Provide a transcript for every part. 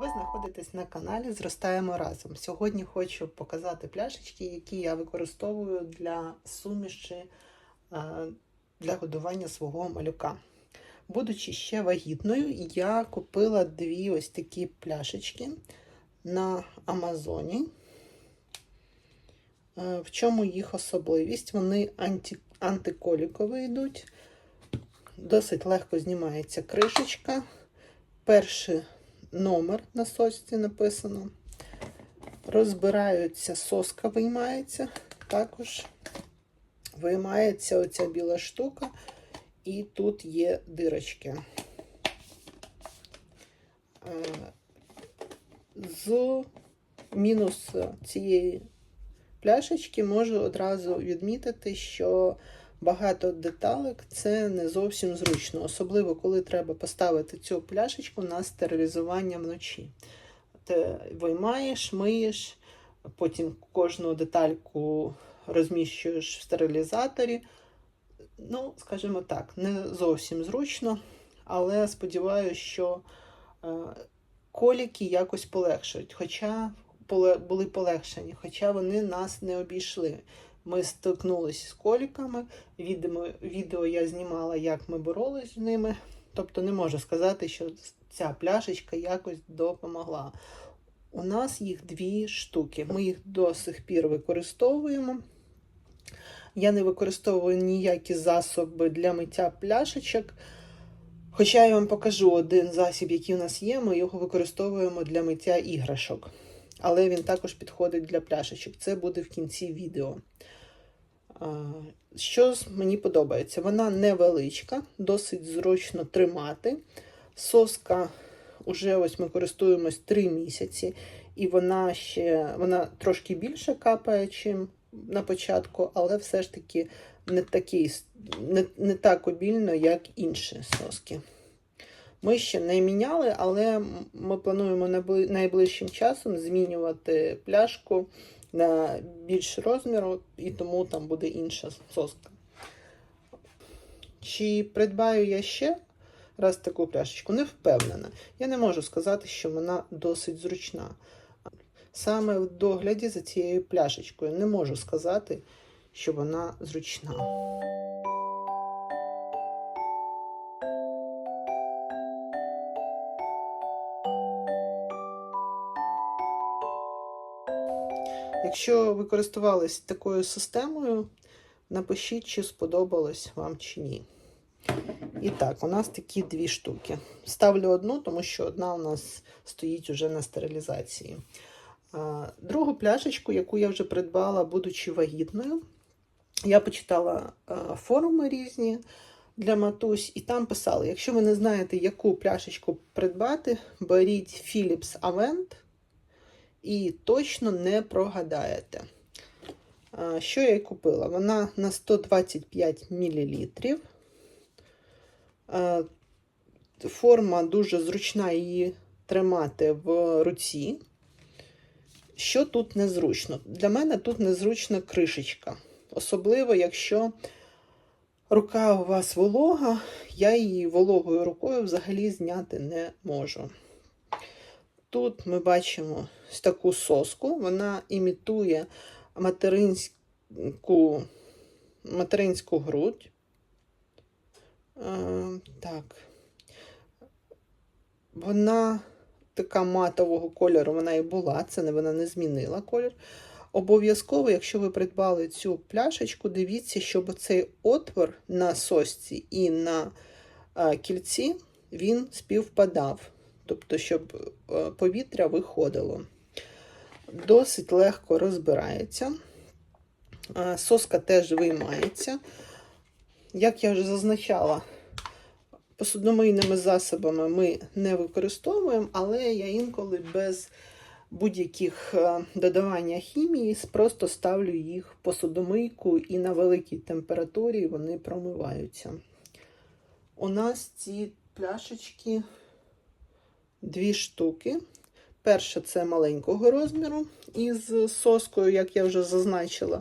Ви знаходитесь на каналі Зростаємо разом. Сьогодні хочу показати пляшечки, які я використовую для суміші е, для годування свого малюка. Будучи ще вагітною, я купила дві ось такі пляшечки на Амазоні. Е, В чому їх особливість? Вони анті, антиколікові йдуть, досить легко знімається кришечка. Перший номер на сосці написано. Розбираються, соска виймається, також виймається оця біла штука, і тут є дирочки. Е, З мінус цієї пляшечки можу одразу відмітити, що багато деталек це не зовсім зручно, особливо коли треба поставити цю пляшечку на стерилізування вночі. Ти виймаєш, миєш, потім кожну детальку розміщуєш в стерилізаторі. Ну, скажімо так, не зовсім зручно, але сподіваюся, що е, коліки якось полегшують. Хоча були полегшені, хоча вони нас не обійшли. Ми стикнулися з коліками. Відео, відео я знімала, як ми боролись з ними. Тобто не можу сказати, що ця пляшечка якось допомогла. У нас їх дві штуки. Ми їх до сих пір використовуємо. Я не використовую ніякі засоби для миття пляшечок. Хоча я вам покажу один засіб, який у нас є, ми його використовуємо для миття іграшок. Але він також підходить для пляшечок. Це буде в кінці відео. Що мені подобається? Вона невеличка, досить зручно тримати. Соска вже ось ми користуємось 3 місяці, і вона ще вона трошки більше капає, чим на початку, але все ж таки не, такий, не, не так обільно, як інші соски. Ми ще не міняли, але ми плануємо найближчим часом змінювати пляшку на більш розміру, і тому там буде інша соска. Чи придбаю я ще раз таку пляшечку? Не впевнена. Я не можу сказати, що вона досить зручна. Саме в догляді за цією пляшечкою не можу сказати, що вона зручна. Якщо ви користувались такою системою, напишіть, чи сподобалось вам чи ні. І так, у нас такі дві штуки. Ставлю одну, тому що одна у нас стоїть уже на стерилізації. Другу пляшечку, яку я вже придбала, будучи вагітною, я почитала форуми різні для матусь, і там писали: якщо ви не знаєте, яку пляшечку придбати, беріть Philips Avent і точно не прогадаєте. Що я й купила? Вона на 125 мл. Форма дуже зручна її тримати в руці. Що тут незручно? Для мене тут незручна кришечка. Особливо, якщо рука у вас волога, я її вологою рукою взагалі зняти не можу. Тут ми бачимо таку соску, вона імітує материнську материнську грудь. А, так. Вона така матового кольору, вона і була, це не вона не змінила колір. Обов'язково, якщо ви придбали цю пляшечку, дивіться, щоб цей отвор на сосці і на а, кільці він співпадав тобто, щоб повітря виходило. Досить легко розбирається. Соска теж виймається. Як я вже зазначала, посудомийними засобами ми не використовуємо, але я інколи без будь-яких додавання хімії просто ставлю їх в посудомийку і на великій температурі вони промиваються. У нас ці пляшечки дві штуки. Перша це маленького розміру із соскою, як я вже зазначила,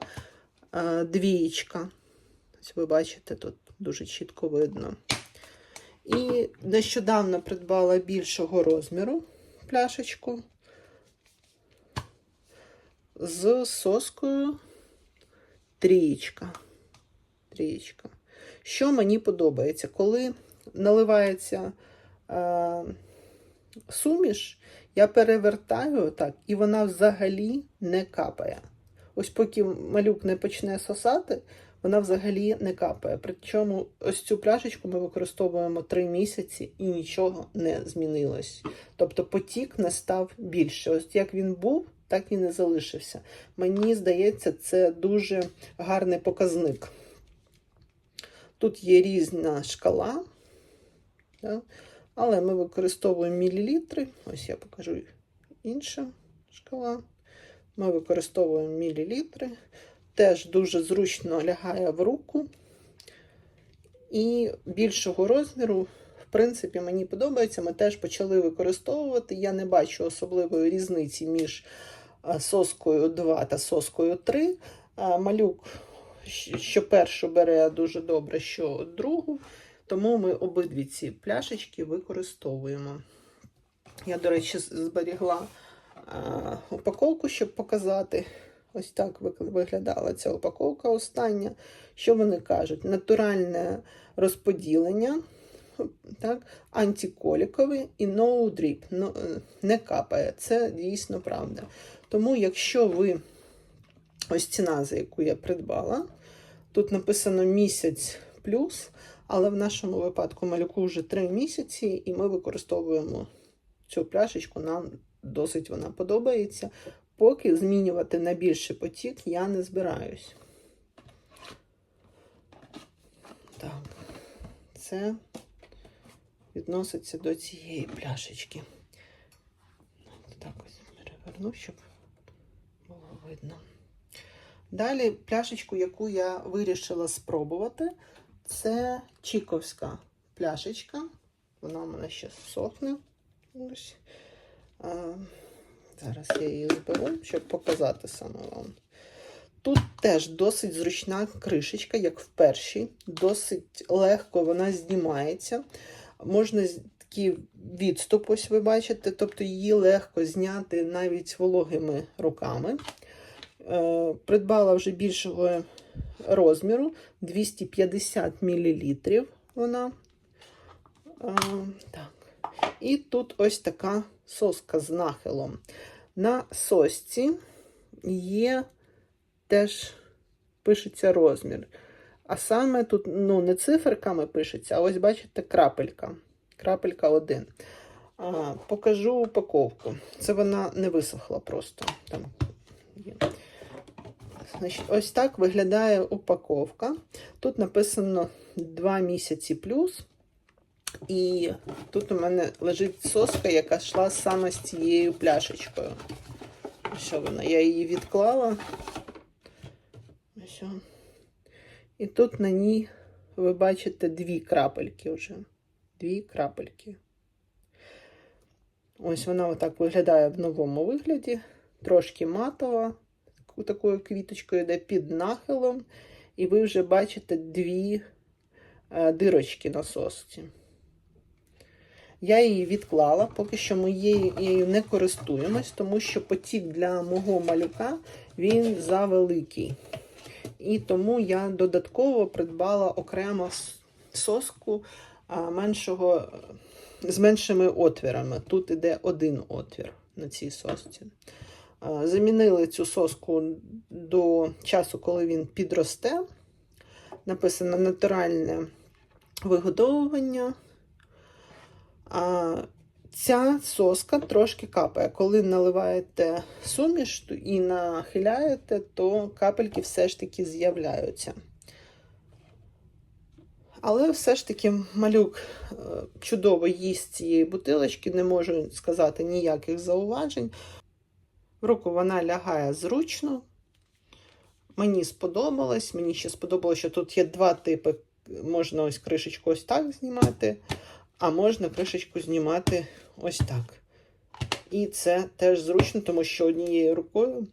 двієчка. Ось ви бачите, тут дуже чітко видно. І нещодавно придбала більшого розміру пляшечку з соскою трієчка. Трієчка. Що мені подобається? Коли наливається е, суміш, я перевертаю так, і вона взагалі не капає. Ось поки малюк не почне сосати, вона взагалі не капає. Причому ось цю пляшечку ми використовуємо 3 місяці і нічого не змінилось. Тобто потік не став більше. Ось як він був, так і залишився. Мені здається, це дуже гарний показник. Тут є різна шкала, да? Але ми використовуємо мілілітри. Ось я покажу інша шкала. Ми використовуємо мілілітри. Теж дуже зручно лягає в руку. І більшого розміру, в принципі, мені подобається. Ми теж почали використовувати. Я не бачу особливої різниці між соскою 2 та соскою 3. Малюк, що першу бере дуже добре, що другу. Тому ми обидві ці пляшечки використовуємо. Я, до речі, зберігла а, упаковку, щоб показати. Ось так виглядала ця упаковка остання. Що вони кажуть? Натуральне розподілення, так, антиколіковий і no drip, ну, е, не капає. Це дійсно правда. Тому, якщо ви ось ціна, за яку я придбала, тут написано місяць плюс, але в нашому випадку малюку вже 3 місяці, і ми використовуємо цю пляшечку, нам досить вона подобається. Поки змінювати на більший потік я не збираюсь. Так, це відноситься до цієї пляшечки. Так ось переверну, щоб було видно. Далі пляшечку, яку я вирішила спробувати, це чіковська пляшечка. Вона у мене ще сохне. Зараз я її зберу, щоб показати саме вам. Тут теж досить зручна кришечка, як в першій. Досить легко вона знімається. Можна такий відступ, ось ви бачите, тобто її легко зняти навіть вологими руками. Е, Придбала вже більшого розміру 250 мл вона. Е, Так. І тут ось така соска з нахилом. На сосці є теж пишеться розмір. А саме тут ну, не циферками пишеться, а ось бачите крапелька. Крапелька 1. А, покажу упаковку. Це вона не висохла просто. Там є. Значить, ось так виглядає упаковка. Тут написано 2 місяці плюс. І тут у мене лежить соска, яка йшла саме з цією пляшечкою. Що вона? Я її відклала. Ось. І тут на ній ви бачите дві крапельки вже. Дві крапельки. Ось вона отак виглядає в новому вигляді. Трошки матова. Такою квіточкою йде під нахилом. І ви вже бачите дві е, дирочки на сосці. Я її відклала, поки що ми її не користуємось, тому що потік для мого малюка він завеликий. І тому я додатково придбала окремо соску меншого, з меншими отвірами. Тут іде один отвір на цій сосці. А, Замінили цю соску до часу, коли він підросте. Написано натуральне вигодовування. А ця соска трошки капає. Коли наливаєте суміш і нахиляєте, то капельки все ж таки з'являються. Але все ж таки малюк е, чудово їсть цієї бутилочки, не можу сказати ніяких зауважень. В руку вона лягає зручно. Мені сподобалось. Мені ще сподобалося, що тут є два типи. Можна ось кришечку ось так знімати, а можна кришечку знімати ось так. І це теж зручно, тому що однією рукою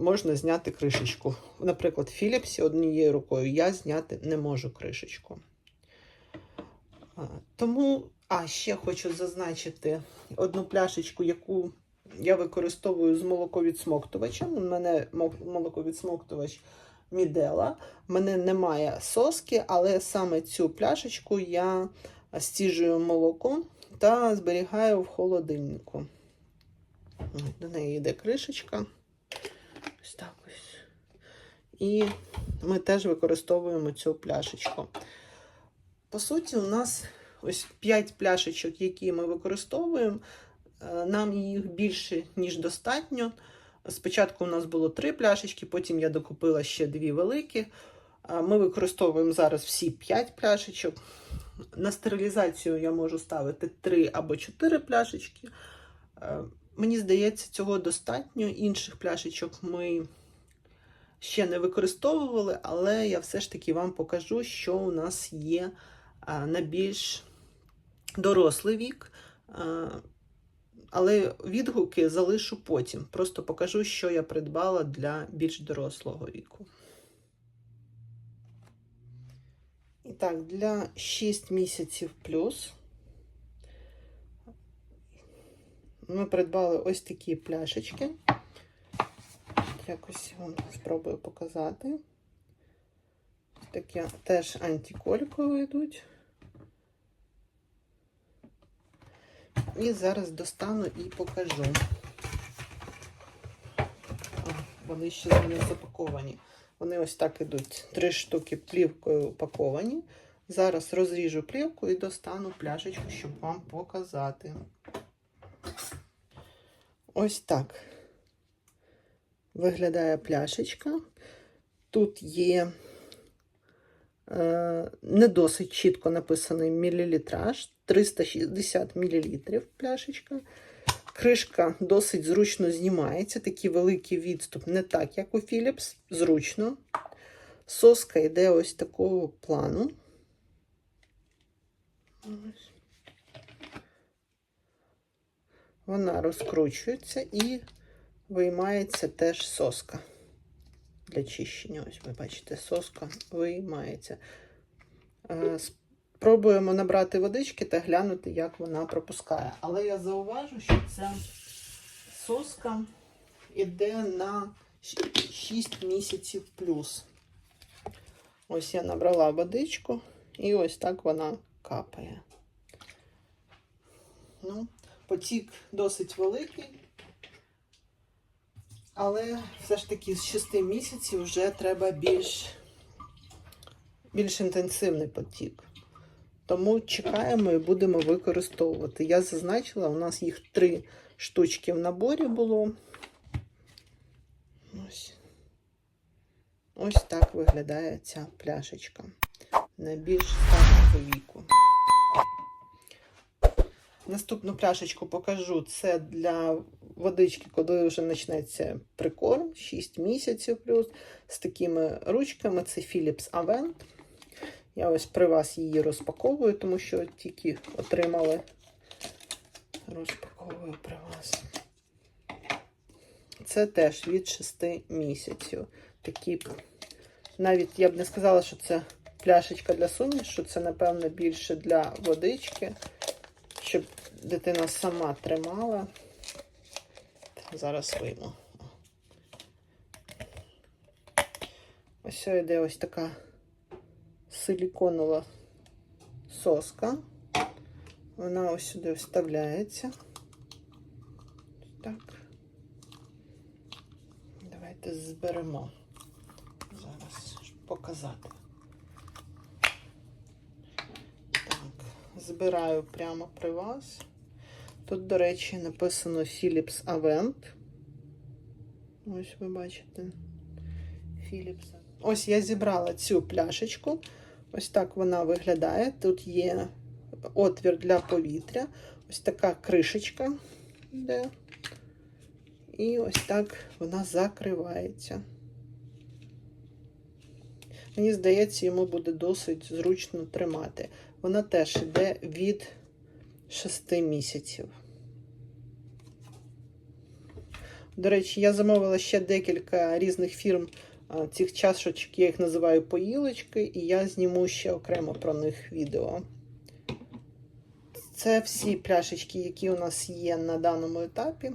можна зняти кришечку. Наприклад, в Philips однією рукою я зняти не можу кришечку. Тому, а ще хочу зазначити одну пляшечку, яку я використовую з молоковідсмоктувачем. У мене мо- молоковідсмоктувач Мідела. У мене немає соски, але саме цю пляшечку я стіжую молоко та зберігаю в холодильнику. До неї йде кришечка. Ось так ось. І ми теж використовуємо цю пляшечку. По суті, у нас ось 5 пляшечок, які ми використовуємо. Е, Нам їх більше, ніж достатньо. Спочатку у нас було 3 пляшечки, потім я докупила ще дві великі. Ми використовуємо зараз всі 5 пляшечок. На стерилізацію я можу ставити 3 або 4 пляшечки. Е, Мені здається, цього достатньо. Інших пляшечок ми ще не використовували, але я все ж таки вам покажу, що у нас є на більш дорослий вік. Але відгуки залишу потім. Просто покажу, що я придбала для більш дорослого віку. І так, для 6 місяців плюс ми придбали ось такі пляшечки. Якось вам спробую показати. Такі теж антиколікові йдуть. І зараз достану і покажу. А, Вони ще не запаковані. Вони ось так ідуть. Три штуки плівкою упаковані. Зараз розріжу плівку і достану пляшечку, щоб вам показати. Ось так виглядає пляшечка. Тут є не досить чітко написаний мілілітраж 360 мл пляшечка. Кришка досить зручно знімається, такий великий відступ, не так, як у Philips, зручно. Соска йде ось такого плану. Вона розкручується і виймається теж соска для чищення. Ось ви бачите, соска виймається. Е, Спробуємо набрати водички та глянути, як вона пропускає. Але я зауважу, що ця соска йде на 6 місяців плюс. Ось я набрала водичку, і ось так вона капає. Ну, потік досить великий. Але все ж таки з 6 місяців вже треба більш, більш інтенсивний потік. Тому чекаємо і будемо використовувати. Я зазначила, у нас їх три штучки в наборі було. Ось, Ось так виглядає ця пляшечка. На більш старшого віку. Наступну пляшечку покажу. Це для водички, коли вже почнеться прикорм, 6 місяців плюс. З такими ручками. Це Philips Avent. Я ось при вас її розпаковую, тому що тільки отримали. Розпаковую при вас. Це теж від 6 місяців. Такі, навіть я б не сказала, що це пляшечка для сумішу, це, напевно, більше для водички, щоб дитина сама тримала. Зараз вийму. Ось йде ось така силіконова соска. Вона ось сюди вставляється. Так. Давайте зберемо. Зараз щоб показати. Так, збираю прямо при вас. Тут, до речі, написано Philips Avent. Ось ви бачите. Philips. Ось я зібрала цю пляшечку. Ось так вона виглядає. Тут є отвір для повітря. Ось така кришечка йде. І ось так вона закривається. Мені здається, йому буде досить зручно тримати. Вона теж йде від 6 місяців. До речі, я замовила ще декілька різних фірм цих чашечок, я їх називаю поїлочки, і я зніму ще окремо про них відео. це всі пляшечки, які у нас є на даному етапі.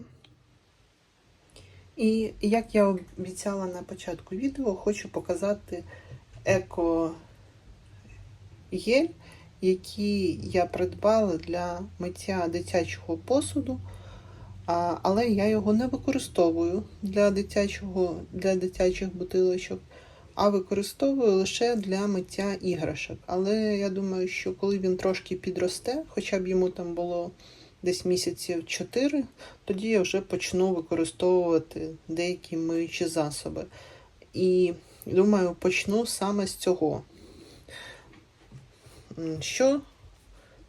І як я обіцяла на початку відео, хочу показати еко який я придбала для миття дитячого посуду, але я його не використовую для, дитячого, для дитячих бутилочок, а використовую лише для миття іграшок. Але я думаю, що коли він трошки підросте, хоча б йому там було десь місяців 4, тоді я вже почну використовувати деякі миючі засоби. І думаю, почну саме з цього. Що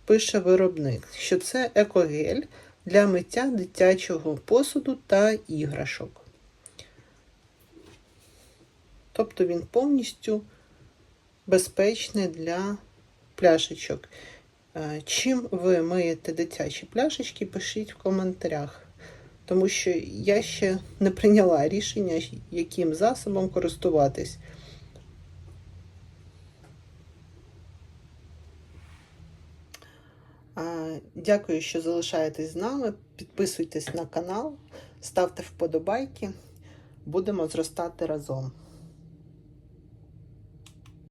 пише виробник? Що це екогель для миття дитячого посуду та іграшок. Тобто він повністю безпечний для пляшечок. Е, Чим ви миєте дитячі пляшечки, пишіть в коментарях. Тому що я ще не прийняла рішення, яким засобом користуватись. Дякую, що залишаєтесь з нами. Підписуйтесь на канал, ставте вподобайки. Будемо зростати разом.